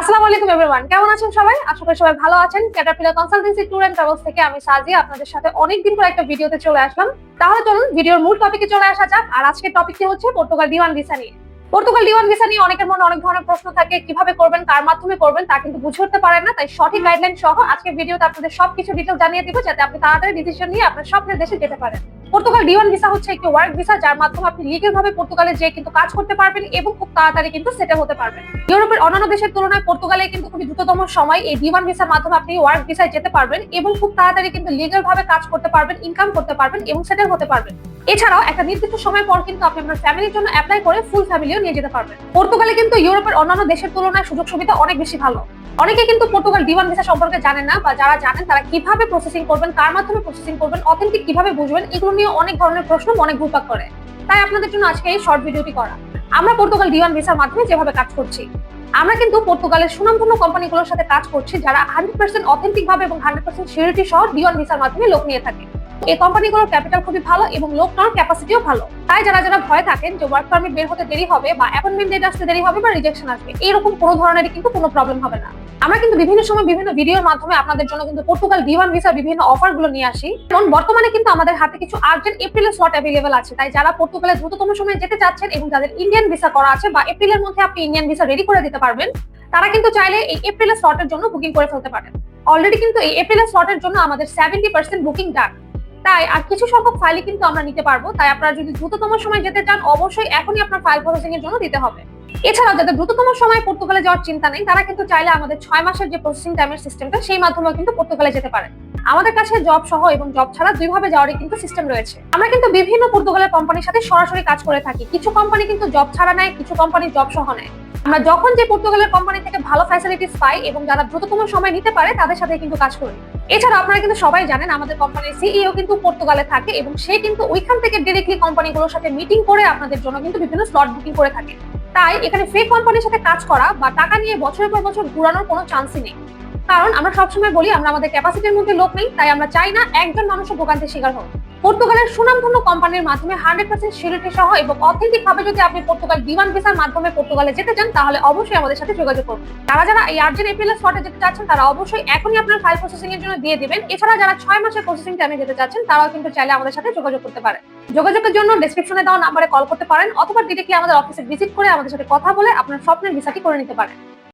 আসসালামু আলাইকুম এভরিওয়ান কেমন আছেন সবাই? আশা করি সবাই ভালো আছেন। Caterpillar consultancy tour and travels থেকে আমি সাজি আপনাদের সাথে অনেকদিন পর একটা ভিডিওতে চলে আসলাম। তাহলে চলুন, ভিডিওর মূল টপিকে চলে আসা যাক। আর আজকের টপিকটি হচ্ছে পর্তুগাল ডিওয়ান ভিসা নিয়ে। পর্তুগাল ডিওয়ান ভিসা নিয়ে অনেকের মনে অনেক ধরনের প্রশ্ন থাকে, কীভাবে করবেন, কার মাধ্যমে করবেন, তা কিন্তু বুঝে উঠতে পারেন না। তাই সঠিক গাইডলাইন সহ আজকের ভিডিওতে আপনাদের সবকিছু ডিটেল জানিয়ে দিব, যাতে আপনি তাড়াতাড়ি ডিসিশন নিয়ে আপনার স্বপ্নের দেশে যেতে পারেন। পর্তুগাল ডিওয়ান ভিসা হচ্ছে একটি ওয়ার্ক ভিসা যার মাধ্যমে আপনি লিগেল ভাবে পর্তুগালে যেয়ে কিন্তু কাজ করতে পারবেন এবং খুব তাড়াতাড়ি কিন্তু সেটা হতে পারবেন। ইউরোপের অন্যান্য দেশের তুলনায় পর্তুগালে কিন্তু খুবই দ্রুততম সময় এই ডিওয়ান ভিসার মাধ্যমে আপনি ওয়ার্ক ভিসায় যেতে পারবেন এবং খুব তাড়াতাড়ি কিন্তু লিগেল ভাবে কাজ করতে পারবেন ইনকাম করতে পারবেন এবং সেটেল হতে পারবেন। এছাড়াও একটা নির্দিষ্ট সময় পর কিন্তু আপনি আপনার ফ্যামিলির জন্য অ্যাপ্লাই করে ফুল ফ্যামিলিও নিয়ে যেতে পারবেন। পর্তুগালে কিন্তু ইউরোপের অন্যান্য দেশের তুলনায় সুযোগ সুবিধা অনেক বেশি ভালো। অনেকে কিন্তু পর্তুগাল ডিওয়ান ভিসা সম্পর্কে জানেন না বা যারা জানেন তারা কীভাবে প্রসেসিং করবেন, কার মাধ্যমে প্রসেসিং করবেন অথেন্টিক কীভাবে বুঝবেন, এগুলো নিয়ে অনেক ধরনের প্রশ্ন অনেক ঘুরপাক করে। তাই আপনাদের জন্য আজকে এই শর্ট ভিডিওটি করা। আমরা পর্তুগাল ডিওয়ান ভিসার মাধ্যমে যেভাবে কাজ করছি, আমরা কিন্তু পর্তুগালের সুনামধন্য কোম্পানিগুলোর সাথে কাজ করছি যারা হান্ড্রেড পার্সেন্ট অথেন্টিক ভাবে এবং হান্ড্রেড পার্সেন্ট সিউরিটি সহ ডিওয়ান ভিসার মাধ্যমে লোক নিয়ে থাকে। এই কোম্পানিগুলোর ক্যাপিটাল খুবই ভালো এবং লোক নেওয়ার ক্যাপাসিটিও ভালো। তাই যারা যারা ভয় থাকেন যে ওয়ার্ক পারমিট বের হতে দেরি হবে বা অ্যাপয়েন্টমেন্ট ডেট আসতে দেরি হবে বা রিজেকশন আসবে এরকম কোনো ধরনের কিন্তু কোনো প্রবলেম হবে না। আমরা কিন্তু বিভিন্ন সময় বিভিন্ন ভিডিওর মাধ্যমে আপনাদের জন্য কিন্তু পর্তুগাল ডিওয়ান ভিসার বিভিন্ন অফারগুলো নিয়ে আসি। কারণ বর্তমানে কিন্তু আমাদের হাতে কিছু আর্জেন্ট এপ্রিলের স্লট অ্যাভেলেবল আছে। তাই যারা পর্তুগালে দ্রুততম সময়ে যেতে চাচ্ছেন এবং যাদের ইন্ডিয়ান ভিসা করা আছে বা এপ্রিলের মধ্যে আপনি ইন্ডিয়ান ভিসা রেডি করে দিতে পারবেন, তারা কিন্তু চাইলে এই এপ্রিলের স্লটের জন্য বুকিং করে ফেলতে পারেন। অলরেডি কিন্তু এই এপ্রিলের স্লটের জন্য আমাদের সেভেন্টি পার্সেন্ট বুকিং ডান তাই আর কিছু সংখ্যক ফাইলই কিন্তু আমরা নিতে পারব। তাই আপনারা যদি দ্রুততম সময় যেতে চান, অবশ্যই এখনই আপনার ফাইল প্রসেসিং এর জন্য দিতে হবে। এছাড়াও যাদের দ্রুততম সময় পর্তুগালে যাওয়ার চিন্তা নেই, তারা কিন্তু চাইলে আমাদের ছয় মাসের যে প্রসেসিং টাইমের সিস্টেমটা সেই মাধ্যমেও কিন্তু পর্তুগালে যেতে পারেন। আমাদের কাছে জব সহ এবং জব ছাড়া দুইভাবে যাওয়ারই কিন্তু সিস্টেম রয়েছে। আমরা কিন্তু বিভিন্ন পর্তুগালের কোম্পানির সাথে সরাসরি কাজ করে থাকি। কিছু কোম্পানি কিন্তু জব ছাড়া নেয়, কিছু কোম্পানি জব সহ নেয়। আমরা যখন যে পর্তুগালের কোম্পানি থেকে ভালো ফ্যাসিলিটিস পাই এবং যারা দ্রুততম সময় নিতে পারে, তাদের সাথে কিন্তু কাজ করি। এছাড়া আপনারা কিন্তু সবাই জানেন, আমাদের কোম্পানির সিইও কিন্তু পর্তুগালে থাকে এবং সে কিন্তু ওইখান থেকে ডিরেক্টলি কোম্পানিগুলোর সাথে মিটিং করে আপনাদের জন্য কিন্তু বিভিন্ন স্লট বুকিং করে থাকে। তাই এখানে ফেক কোম্পানির সাথে কাজ করা বা টাকা নিয়ে বছরের পর বছর ঘুরানোর কোনো চান্সই নেই। কারণ আমরা সবসময় বলি, আমরা আমাদের ক্যাপাসিটির মধ্যে লোক নেই, তাই আমরা চাই না একজন মানুষও ভোগান্তির শিকার হোক। পর্তুগালের সুনামধন্য কোম্পানির মাধ্যমে হান্ড্রেড পার্সেন্ট সিউরিটি সহ এবং অথেন্টিক ভাবে যদি আপনি পর্তুগাল ডিওয়ান ভিসার মাধ্যমে পর্তুগালে যেতে চান, তাহলে অবশ্যই আমাদের সাথে যোগাযোগ করুন। যারা যারা এই আর্জেন্ট এপ্রিলের স্পটে যেতে চাচ্ছেন, তারা অবশ্যই এখনই আপনার ফাইল প্রসেসিং এর জন্য দিয়ে দিবেন। এছাড়া যারা ছয় মাসের প্রসেসিং টাইমে যেতে চাচ্ছেন, তারাও কিন্তু চাইলে আমাদের সাথে যোগাযোগ করতে পারেন। যোগাযোগের জন্য ডেসক্রিপশনে দেওয়া নাম্বারে কল করতে পারেন, অথবা ডিরেক্টলি আমাদের অফিসে ভিজিট করে আমাদের সাথে কথা বলে আপনার স্বপ্নের ভিসাটি করে নিতে পারেন।